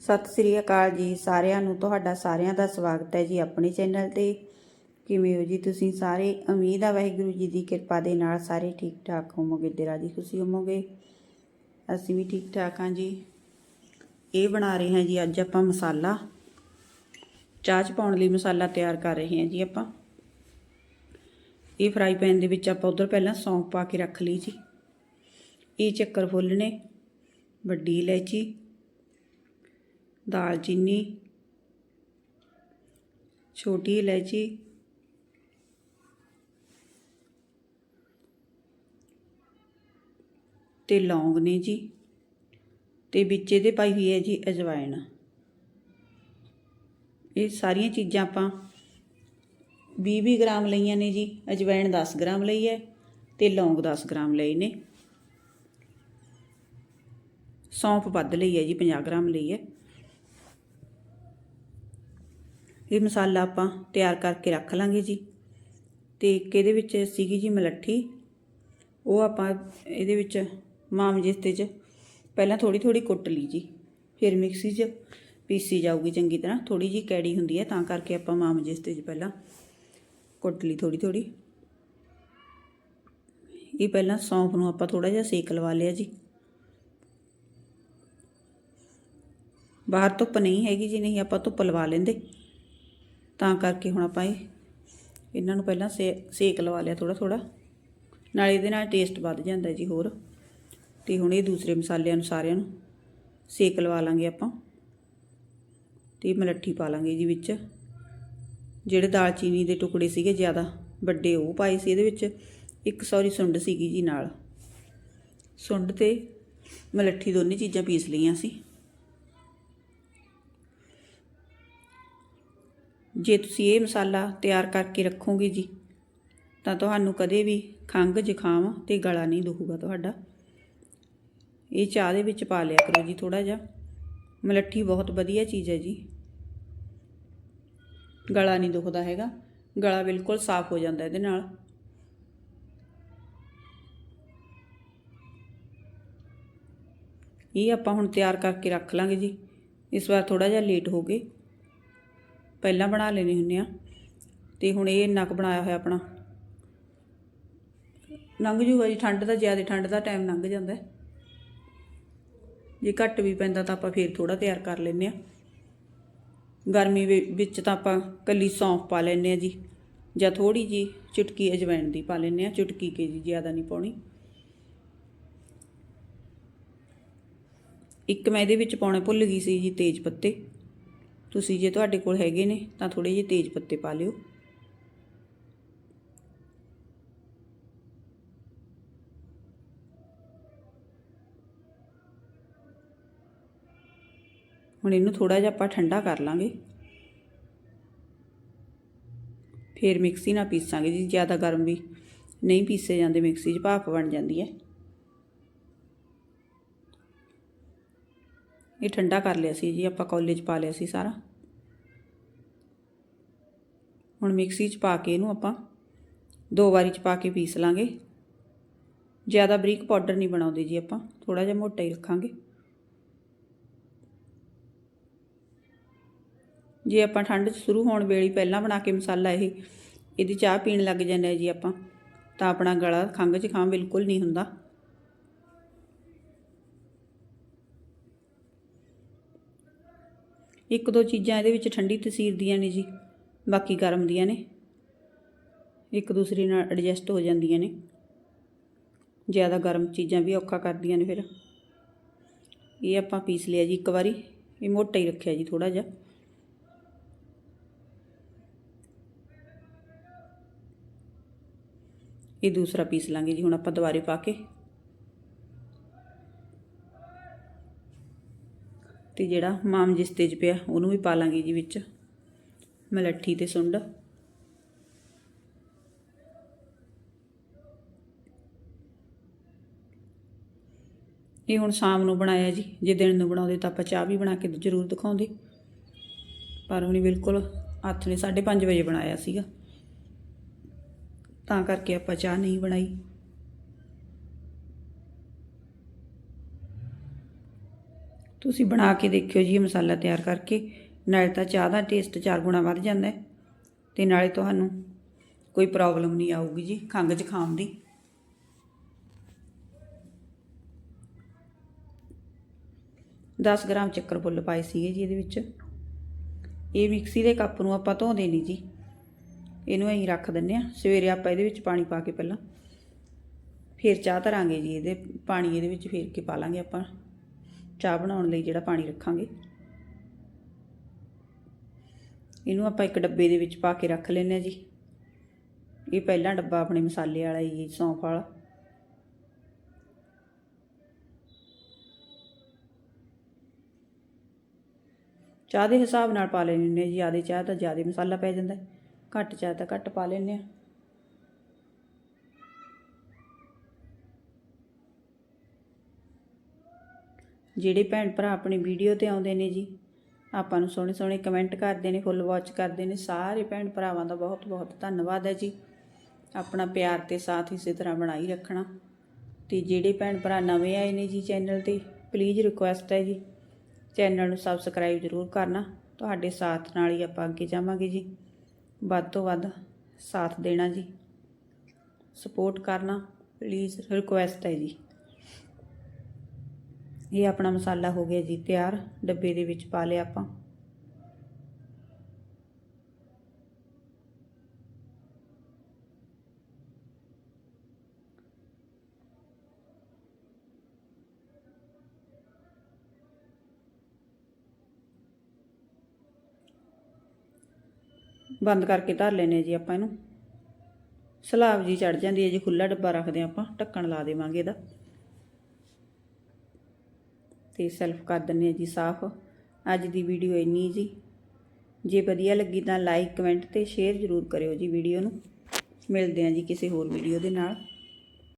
ਸਤਿ ਸ੍ਰੀ ਅਕਾਲ ਜੀ ਸਾਰਿਆਂ ਨੂੰ, ਤੁਹਾਡਾ ਸਾਰਿਆਂ ਦਾ ਸਵਾਗਤ ਹੈ ਜੀ ਆਪਣੇ ਚੈਨਲ ਤੇ। ਕਿਵੇਂ ਹੋ ਜੀ ਤੁਸੀਂ ਸਾਰੇ? ਉਮੀਦ ਆ ਵਾਹਿਗੁਰੂ ਜੀ ਦੀ ਕਿਰਪਾ ਦੇ ਨਾਲ ਸਾਰੇ ਠੀਕ ਠਾਕ ਹੋਵੋਗੇ ਤੇ ਰਾਜੀ ਖੁਸ਼ੀ ਹੋਵੋਗੇ। ਅਸੀਂ ਵੀ ਠੀਕ ਠਾਕ ਹਾਂ ਜੀ। ਇਹ ਬਣਾ ਰਹੇ ਹਾਂ ਜੀ ਅੱਜ ਆਪਾਂ ਮਸਾਲਾ। ਚਾਹ ਚ ਪਾਉਣ ਲਈ ਮਸਾਲਾ ਤਿਆਰ ਕਰ ਰਹੇ ਹਾਂ ਜੀ ਆਪਾਂ। ਇਹ ਫਰਾਈ ਪੈਨ ਦੇ ਵਿੱਚ ਆਪਾਂ ਉਧਰ ਪਹਿਲਾਂ ਸੌਂਫ ਪਾ ਕੇ ਰੱਖ ਲਈ ਜੀ। ਇਹ ਚੱਕਰ ਫੁੱਲ ਨੇ ਵੱਡੀ ਇਲਾਇਚੀ। ਦਾਲਚੀਨੀ, ਛੋਟੀ ਇਲਾਇਚੀ, ਤੇ ਲੌਂਗ ਨੇ ਜੀ, ਤੇ ਵਿੱਚ ਇਹਦੇ ਪਾਈ ਹੋਈ ਹੈ ਜੀ ਅਜਵਾਇਣ। ਇਹ ਸਾਰੀਆਂ ਚੀਜ਼ਾਂ ਆਪਾਂ 20-20 ਗ੍ਰਾਮ ਲਈਆਂ ਨੇ ਜੀ, ਅਜਵਾਇਣ 10 ਗ੍ਰਾਮ ਲਈ ਹੈ ਤੇ ਲੌਂਗ 10 ਗ੍ਰਾਮ ਲਈ ਨੇ। ਸੌਂਫ ਵੱਧ ਲਈ ਹੈ ਜੀ 50 ਗ੍ਰਾਮ ਲਈ ਹੈ। ਇਹ ਮਸਾਲਾ ਆਪਾਂ ਤਿਆਰ ਕਰਕੇ ਰੱਖ ਲਾਂਗੇ ਜੀ। ਤੇ ਇੱਕ ਇਹਦੇ ਵਿੱਚ ਸੀਗੀ ਜੀ ਮਲੱਠੀ। ਉਹ ਆਪਾਂ ਇਹਦੇ ਵਿੱਚ ਮਾਮਜਿਸਤੇ 'ਚ ਪਹਿਲਾਂ ਥੋੜੀ ਥੋੜੀ ਕੁੱਟ ਲਈ ਜੀ। ਫਿਰ ਮਿਕਸੀ 'ਚ ਪੀਸੀ ਜਾਊਗੀ ਚੰਗੀ ਤਰ੍ਹਾਂ। ਥੋੜੀ ਜੀ ਕੈੜੀ ਹੁੰਦੀ ਹੈ ਤਾਂ ਕਰਕੇ ਆਪਾਂ ਮਾਮਜਿਸਤੇ 'ਚ ਪਹਿਲਾਂ ਕੁੱਟ ਲਈ ਥੋੜੀ ਥੋੜੀ ਇਹ ਪਹਿਲਾਂ ਸੌਂਫ ਨੂੰ ਆਪਾਂ ਥੋੜਾ ਜਿਹਾ ਸੇਕ ਲਵਾ ਲਿਆ ਜੀ। ਬਾਹਰ ਧੁੱਪ ਨਹੀਂ ਹੈਗੀ ਜੀ, ਨਹੀਂ ਆਪਾਂ ਧੁੱਪ ਲਵਾ ਲੈਂਦੇ। ਤਾਂ ਕਰਕੇ ਹੁਣ ਆਪਾਂ ਇਹ ਇਹਨਾਂ ਨੂੰ ਪਹਿਲਾਂ ਸੇ ਸੇਕ ਲਵਾ ਲਿਆ ਥੋੜਾ ਥੋੜਾ ਨਾਲ ਇਹਦੇ ਨਾਲ ਟੇਸਟ ਵੱਧ ਜਾਂਦਾ ਜੀ ਹੋਰ। ਤੇ ਹੁਣ ਇਹ ਦੂਸਰੇ ਮਸਾਲਿਆਂ ਨੂੰ ਸਾਰਿਆਂ ਨੂੰ ਸੇਕ ਲਵਾ ਲਾਂਗੇ ਆਪਾਂ। ਤੇ ਮਲੱਠੀ ਪਾ ਲਾਂਗੇ ਜੀ ਵਿੱਚ। ਜਿਹੜੇ ਦਾਲਚੀਨੀ ਦੇ ਟੁਕੜੇ ਸੀਗੇ ਜ਼ਿਆਦਾ ਵੱਡੇ, ਉਹ ਪਾਏ ਸੀ ਇਹਦੇ ਵਿੱਚ। ਇੱਕ ਸੌਰੀ ਸੁੰਡ ਸੀਗੀ ਜੀ ਨਾਲ। ਸੁੰਡ ਤੇ ਮਲੱਠੀ ਦੋਨੇ ਚੀਜ਼ਾਂ ਪੀਸ ਲਈਆਂ ਸੀ। ਜੇ ਤੁਸੀਂ ਇਹ ਮਸਾਲਾ ਤਿਆਰ ਕਰਕੇ ਰੱਖੋਗੇ ਜੀ, ਤਾਂ ਤੁਹਾਨੂੰ ਕਦੇ ਵੀ ਖੰਘ ਜ਼ੁਕਾਮ ਤੇ ਗਲਾ ਨਹੀਂ ਦੁਖੂਗਾ ਤੁਹਾਡਾ। ਇਹ ਚਾਹ ਦੇ ਵਿੱਚ ਪਾ ਲਿਆ ਕਰੋ ਜੀ ਥੋੜਾ ਜਿਹਾ। ਮਲੱਠੀ ਬਹੁਤ ਵਧੀਆ ਚੀਜ਼ ਹੈ ਜੀ। ਗਲਾ ਨਹੀਂ ਦੁਖਦਾ ਹੈਗਾ। ਗਲਾ ਬਿਲਕੁਲ ਸਾਫ਼ ਹੋ ਜਾਂਦਾ ਇਹਦੇ ਨਾਲ। ਇਹ ਆਪਾਂ ਹੁਣ ਤਿਆਰ ਕਰਕੇ ਰੱਖ ਲਾਂਗੇ ਜੀ। ਇਸ ਵਾਰ ਥੋੜਾ ਜਿਹਾ ਲੇਟ ਹੋ ਗਏ। ਪਹਿਲਾਂ ਬਣਾ ਲੈਣੇ ਹੁੰਦੇ ਆ ਤੇ ਹੁਣ ਇਹ ਇੰਨਾ ਕੁ ਬਣਾਇਆ ਹੋਇਆ ਆਪਣਾ। ਲੰਘ ਜੂਗਾ ਜੀ, ਠੰਡ ਦਾ ਜ਼ਿਆਦਾ ਠੰਡ ਦਾ ਟਾਈਮ ਲੰਘ ਜਾਂਦਾ ਜੇ ਘੱਟ ਵੀ ਪੈਂਦਾ ਤਾਂ ਆਪਾਂ ਫੇਰ ਥੋੜਾ ਤਿਆਰ ਕਰ ਲੈਨੇ ਆ। ਗਰਮੀ ਵਿੱਚ ਤਾਂ ਆਪਾਂ ਕੱਲੀ ਸੌਂਫ ਪਾ ਲੈਨੇ ਆ ਜੀ, ਜਾਂ ਥੋੜੀ ਜੀ ਚੁਟਕੀ ਅਜਵਾਇਣ ਦੀ ਪਾ ਲੈਨੇ ਆ, ਚੁਟਕੀ ਕੇ ਜੀ, ਜ਼ਿਆਦਾ ਨਹੀਂ ਪਾਉਣੀ। ਇੱਕ ਮੈਂ ਇਹਦੇ ਵਿੱਚ ਪਾਉਣੇ ਭੁੱਲ ਗਈ ਸੀ ਜੀ ਤੇਜ ਪੱਤੇ। ਤੁਸੀਂ ਜੇ ਤੁਹਾਡੇ ਕੋਲ ਹੈਗੇ ਨੇ, ਤਾਂ ਥੋੜੇ ਜਿਹੇ ਤੇਜ ਪੱਤੇ ਪਾ ਲਿਓ। ਹੁਣ ਇਹਨੂੰ ਥੋੜਾ ਜਿਹਾ ਆਪਾਂ ਠੰਡਾ ਕਰ ਲਾਂਗੇ। ਫਿਰ ਮਿਕਸੀ ਨਾਲ ਪੀਸਾਂਗੇ ਜੀ, ਜ਼ਿਆਦਾ ਗਰਮ ਵੀ। ਨਹੀਂ ਪੀਸੇ ਜਾਂਦੇ, ਮਿਕਸੀ 'ਚ ਭਾਫ ਬਣ ਜਾਂਦੀ ਹੈ। ਇਹ ਠੰਡਾ ਕਰ ਲਿਆ ਸੀ ਜੀ, ਆਪਾਂ ਕਾਲਜ ਪਾ ਲਿਆ ਸੀ ਸਾਰਾ। ਹੁਣ ਮਿਕਸੀ 'ਚ ਪਾ ਕੇ ਇਹਨੂੰ ਆਪਾਂ ਦੋ ਵਾਰੀ 'ਚ ਪਾ ਕੇ ਪੀਸ ਲਾਂਗੇ। ਜ਼ਿਆਦਾ ਬਰੀਕ ਪਾਊਡਰ ਨਹੀਂ ਬਣਾਉਂਦੇ ਜੀ ਆਪਾਂ ਥੋੜਾ ਜਿਹਾ ਮੋਟਾ ਹੀ ਰੱਖਾਂਗੇ। ਜੇ ਆਪਾਂ ਠੰਡ 'ਚ ਸ਼ੁਰੂ ਹੋਣ ਵੇਲੇ ਪਹਿਲਾਂ ਬਣਾ ਕੇ ਮਸਾਲਾ ਇਹ, ਇਹਦੀ ਚਾਹ ਪੀਣ ਲੱਗ ਜਾਂਦੇ ਜੀ ਆਪਾਂ, ਤਾਂ ਆਪਣਾ ਗਲਾ ਖੰਘ 'ਚ ਖਾਂ ਬਿਲਕੁਲ ਨਹੀਂ ਹੁੰਦਾ। ਇੱਕ ਦੋ ਚੀਜ਼ਾਂ ਇਹਦੇ ਵਿੱਚ ਠੰਡੀ ਤਸੀਰ ਦੀਆਂ ਨੇ ਜੀ, ਬਾਕੀ ਗਰਮ ਦੀਆਂ ਨੇ। ਇੱਕ ਦੂਸਰੇ ਨਾਲ ਐਡਜਸਟ ਹੋ ਜਾਂਦੀਆਂ ਨੇ। ਜ਼ਿਆਦਾ ਗਰਮ ਚੀਜ਼ਾਂ ਵੀ ਔਖਾ ਕਰਦੀਆਂ ਨੇ ਫਿਰ। ਇਹ ਆਪਾਂ ਪੀਸ ਲਿਆ ਜੀ ਇੱਕ ਵਾਰੀ, ਇਹ ਮੋਟਾ ਹੀ ਰੱਖਿਆ ਜੀ ਥੋੜਾ ਜਿਹਾ। ਇਹ ਦੂਸਰਾ ਪੀਸ ਲਾਂਗੇ ਜੀ, ਹੁਣ ਆਪਾਂ ਦੁਬਾਰੇ ਪਾ ਕੇ। ਤੇ ਜਿਹੜਾ ਮਾਮ ਜਿਸ ਤੇਜ ਪਿਆ, ਉਹਨੂੰ ਵੀ ਪਾ ਲਾਂਗੇ ਜੀ ਵਿੱਚ। ਮਲੱਠੀ ਤੇ ਸੁੰਡ। ਇਹ ਹੁਣ ਸ਼ਾਮ ਨੂੰ ਬਣਾਇਆ ਜੀ। ਜੇ ਦਿਨ ਨੂੰ ਬਣਾਉਂਦੇ ਤਾਂ ਆਪਾਂ ਚਾਹ ਵੀ ਬਣਾ ਕੇ ਜ਼ਰੂਰ ਦਿਖਾਉਂਦੇ। ਪਰ ਉਹਨੇ ਬਿਲਕੁਲ ਹੱਥ ਨੇ 5:30 ਵਜੇ ਬਣਾਇਆ ਸੀਗਾ। ਤਾਂ ਕਰਕੇ ਆਪਾਂ ਚਾਹ ਨਹੀਂ ਬਣਾਈ। ਤੁਸੀਂ ਬਣਾ ਕੇ ਦੇਖਿਓ ਜੀ ਇਹ ਮਸਾਲਾ ਤਿਆਰ ਕਰਕੇ। ਨਾਲੇ ਤਾਂ ਚਾਹ ਦਾ ਟੇਸਟ ਚਾਰ ਗੁਣਾ ਵੱਧ ਜਾਂਦਾ ਹੈ। ਤੇ ਨਾਲੇ ਤੁਹਾਨੂੰ ਕੋਈ ਪ੍ਰੋਬਲਮ ਨਹੀਂ ਆਊਗੀ ਜੀ, ਖੰਘ ਜ਼ੁਕਾਮ ਦੀ। ਦਸ ਗ੍ਰਾਮ ਚੱਕਰ ਫੁੱਲ ਪਾਏ ਸੀਗੇ ਜੀ ਇਹਦੇ ਵਿੱਚ। ਇਹ ਮਿਕਸੀ ਦੇ ਕੱਪ ਨੂੰ ਆਪਾਂ ਧੋਂਦੇ ਨਹੀਂ ਜੀ। ਇਹਨੂੰ ਅਸੀਂ ਰੱਖ ਦਿੰਨੇ ਆ ਸਵੇਰੇ ਆਪਾਂ ਇਹਦੇ ਵਿੱਚ ਪਾਣੀ ਪਾ ਕੇ ਪਹਿਲਾਂ। ਫਿਰ ਚਾਹ ਧਰਾਂਗੇ ਜੀ, ਇਹਦੇ ਪਾਣੀ ਇਹਦੇ ਵਿੱਚ ਫੇਰ ਕੇ ਪਾ ਲਾਂਗੇ ਆਪਾਂ। ਚਾਹ ਬਣਾਉਣ ਲਈ ਜਿਹੜਾ ਪਾਣੀ ਰੱਖਾਂਗੇ। ਇਹਨੂੰ ਆਪਾਂ ਇੱਕ ਡੱਬੇ ਦੇ ਵਿੱਚ ਪਾ ਕੇ ਰੱਖ ਲੈਂਦੇ ਆ ਜੀ। ਇਹ ਪਹਿਲਾ ਡੱਬਾ ਆਪਣੇ ਮਸਾਲੇ ਵਾਲਾ ਹੀ ਸੌਂਫ ਵਾਲਾ। ਚਾਹ ਦੇ ਹਿਸਾਬ ਨਾਲ ਪਾ ਲੈਣੇ ਨੇ ਜੀ ਜ਼ਿਆਦਾ ਚਾਹ ਤਾਂ ਜ਼ਿਆਦਾ ਮਸਾਲਾ ਪੈ ਜਾਂਦਾ ਘੱਟ ਚਾਹ ਤਾਂ ਘੱਟ ਪਾ ਲੈਂਦੇ ਆ ਜਿਹੜੇ ਭੈਣ ਭਰਾ ਆਪਣੀ ਵੀਡੀਓ ਤੇ ਆਉਂਦੇ ਨੇ ਜੀ, ਆਪਾਂ ਨੂੰ ਸੋਹਣੇ ਸੋਹਣੇ ਕਮੈਂਟ ਕਰਦੇ ਨੇ ਫੁੱਲ ਵਾਚ ਕਰਦੇ ਨੇ, ਸਾਰੇ ਭੈਣ ਭਰਾਵਾਂ ਦਾ ਬਹੁਤ ਬਹੁਤ ਧੰਨਵਾਦ ਹੈ ਜੀ। ਆਪਣਾ ਪਿਆਰ ਤੇ ਸਾਥ ਇਸੇ ਤਰ੍ਹਾਂ ਬਣਾਈ ਰੱਖਣਾ। ਤੇ ਜਿਹੜੇ ਭੈਣ ਭਰਾ ਨਵੇਂ ਆਏ ਨੇ ਜੀ ਚੈਨਲ ਤੇ ਪਲੀਜ਼ ਰਿਕੁਐਸਟ ਹੈ ਜੀ। ਚੈਨਲ ਨੂੰ ਸਬਸਕ੍ਰਾਈਬ ਜ਼ਰੂਰ ਕਰਨਾ। ਤੁਹਾਡੇ ਸਾਥ ਨਾਲ ਹੀ ਆਪਾਂ ਅੱਗੇ ਜਾਵਾਂਗੇ ਜੀ। ਵੱਧ ਤੋਂ ਵੱਧ ਸਾਥ ਦੇਣਾ ਜੀ। ਸਪੋਰਟ ਕਰਨਾ ਪਲੀਜ਼ ਰਿਕੁਐਸਟ ਹੈ ਜੀ। ਇਹ ਆਪਣਾ ਮਸਾਲਾ ਹੋ ਗਿਆ ਜੀ, ਤਿਆਰ। ਡੱਬੇ ਦੇ ਵਿੱਚ ਪਾ ਲਿਆ ਆਪਾਂ। ਬੰਦ ਕਰਕੇ ਧਰ ਲੈਨੇ ਜੀ ਆਪਾਂ ਇਹਨੂੰ। ਸਲਾਬ ਜੀ ਚੜ ਜਾਂਦੀ ਹੈ ਜੀ ਖੁੱਲਾ ਡੱਬਾ ਰੱਖਦੇ ਹਾਂ ਆਪਾਂ। ਢੱਕਣ ਲਾ ਦੇਵਾਂਗੇ ਇਹਦਾ। ਤੇ ਸੈਲਫ ਕਰ ਦਿੰਨੇ ਹਾਂ ਜੀ ਸਾਫ਼। ਅੱਜ ਦੀ ਵੀਡੀਓ ਇੰਨੀ ਜੀ। ਜੇ ਵਧੀਆ ਲੱਗੀ ਤਾਂ ਲਾਈਕ ਕਮੈਂਟ ਤੇ ਸ਼ੇਅਰ ਜ਼ਰੂਰ ਕਰਿਓ ਜੀ ਵੀਡੀਓ ਨੂੰ। ਮਿਲਦੇ ਹਾਂ ਜੀ ਕਿਸੇ ਹੋਰ ਵੀਡੀਓ ਦੇ ਨਾਲ।